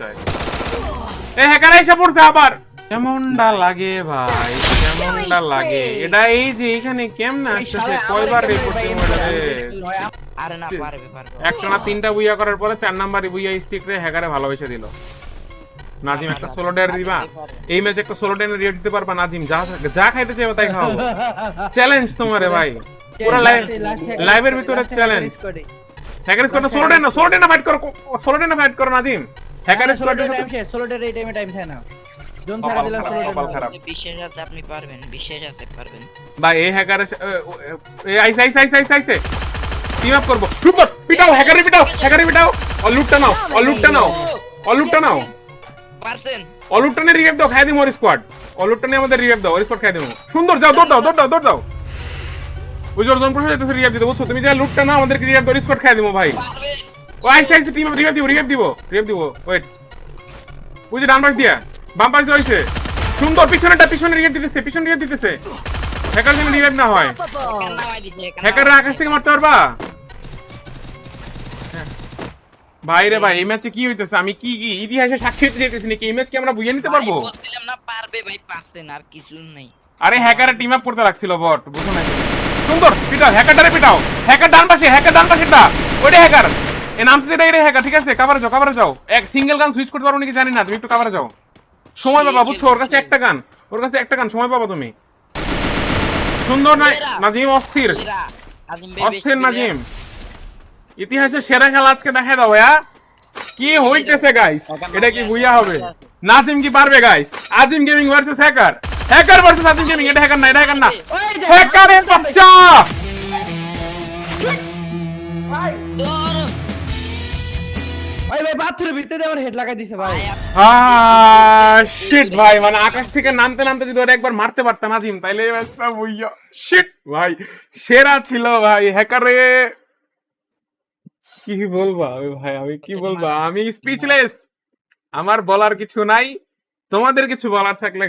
চায় এ হ্যাকার এসে পড়ছে আবার। কেমনটা লাগে ভাই? কেমনটা লাগে? এটা এই যে এখানে কেমনে আসতেছে? কয়বার রিপোর্টিং হয়ে আরে না পারবে পারবে। একটা না তিনটা বুইয়া করার পরে চার নাম্বার বুইয়া স্টিক রে হ্যাকারে ভালোবেসে দিল। নাজিম একটা সোলো ডেয়ার দিবা? এই ম্যাচে একটা সোলো ডেয়ার রিয়েট দিতে পারবা নাজিম। যা যা খাইতে চাইবে তাই খাও চ্যালেঞ্জ তোমারে ভাই। পুরো লাইভ লাইভের ভিতরে চ্যালেঞ্জ হ্যাকার স্কোয়াডে সোলো ডেয়ার না সোলো ডেয়ার ফাইট করো সোলো ডেয়ার ফাইট করো নাজিম। হ্যাকার স্কোয়াডের সাথে ষোলোটার এই টাইমে টাইম থাকে না। জোন ছাড়া দিলাম ষোলোটা খারাপ। বিশ্বাস আছে আপনি পারবেন বিশ্বাস আছে পারবেন। ভাই এই হ্যাকার এই আইসে আইসে আইসে আইসে আইসে। টিম আপ করব। সুপার পিটাও হ্যাকারে পিটাও হ্যাকারে পিটাও। অলুটটা নাও অলুটটা নাও অলুটটা নাও পারছেন? অলুটটানে রিভাইভ দাও খাই দিমো ওর স্কোয়াড অলুটটানে আমাদের রিভাইভ দাও ওর স্কোয়াড খাই দিমো। সুন্দর যাও দৌড় দাও দৌড় দাও দৌড় দাও। ওই যে অর্জন প্রসাদ যেতেছে রিভাইভ দিতে বুঝছ? তুমি যা লুটটা নাও আমাদের রিভাইভ দাও স্কোয়াড খাই দিমো ভাই। ভাই রে ভাই, এই ম্যাচে কি হইতেছে? আমি কি কি ইতিহাসে সাক্ষী দিতে যেতেছি নাকি? এই ম্যাচ কি আমরা বুঝে নিতে পারব? আর নেই হ্যাকারে টিম আপ করতে রাখছিল বট, বুঝো না সুন্দর, পিটাও হ্যাকারটারে পিটাও। হ্যাকার ডান পাশে হ্যাকার ডান পাশেটা ওইটা হ্যাকার এ নাম সেটা এটা হ্যাকার ঠিক আছে? কাভারে যাও কাভারে যাও। এক সিঙ্গেল গান সুইচ করতে পারো নাকি জানি না তুমি একটু কাভারে যাও। সময় পাবা বুঝছ? ওর কাছে একটা গান ওর কাছে একটা গান সময় পাবা তুমি। সুন্দর না নাজিম অস্থির। এরা আজিম ভাই অস্থির নাজিম। ইতিহাসের সেরা খেলা আজকে দেখা দাও ভাইয়া কি হইতেছে গাইস এটা কি ভুইয়া হবে? নাজিম কি পারবে guys Azim gaming versus hacker hacker versus Azim gaming এটা হ্যাকার না এটা হ্যাকার না। হ্যাকারের বাচ্চা! মানে সেরা ছিল ভাই কি বলব ভাই, আমি কি বলব? আমি স্পিচলেস আমার বলার কিছু নাই, তোমাদের কিছু বলার থাকলে